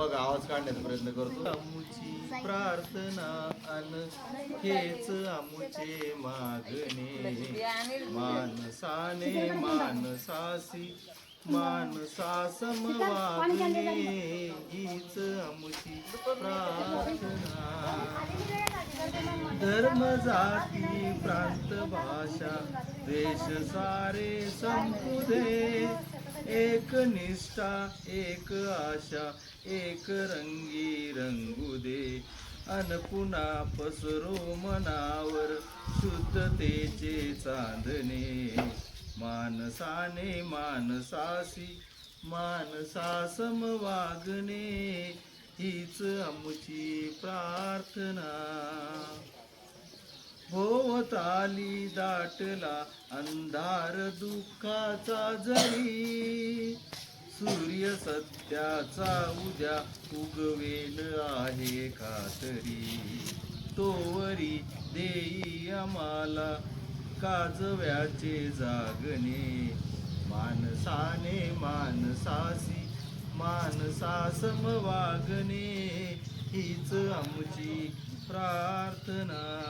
बघा आवाज काढण्याचा प्रयत्न करतो. आमुची प्रार्थना अन हेच आमुचे मागणे. मानसाने मानसासी मानसासम वागणे हीच आमुची प्रार्थना धर्म जाती प्रांत भाषा देश सारे संपुदे। एक निष्ठा एक आशा एक रंगी रंगू दे अन पुन्हा पसरो मनावर शुद्धतेचे चांदणे। मानसाने मानसासी मानसासम वागणे। हीच आमची प्रार्थना। भोवताली दाटला अंधार दुःखाचा जरी सूर्य सत्याचा उद्या उगवेल आहे खातरी तोवरी देई आम्हाला काजव्याचे जागणे. मानसाने मानसासी मानसासम वागणे. हीच आमची प्रार्थना.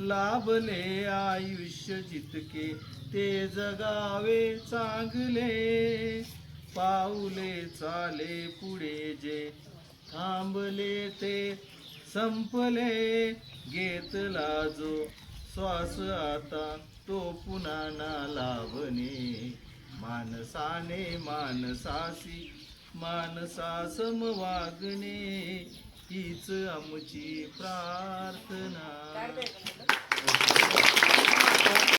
लाभले आयुष्य जितके ते जगावे चांगले. पाऊले चाले पुढे जे थांबले ते संपले. घेतला जो श्वास आता तो पुन्हा ना लाभणे मानसाने मानसासी मानसासम वागणे हीच आमची प्रार्थना.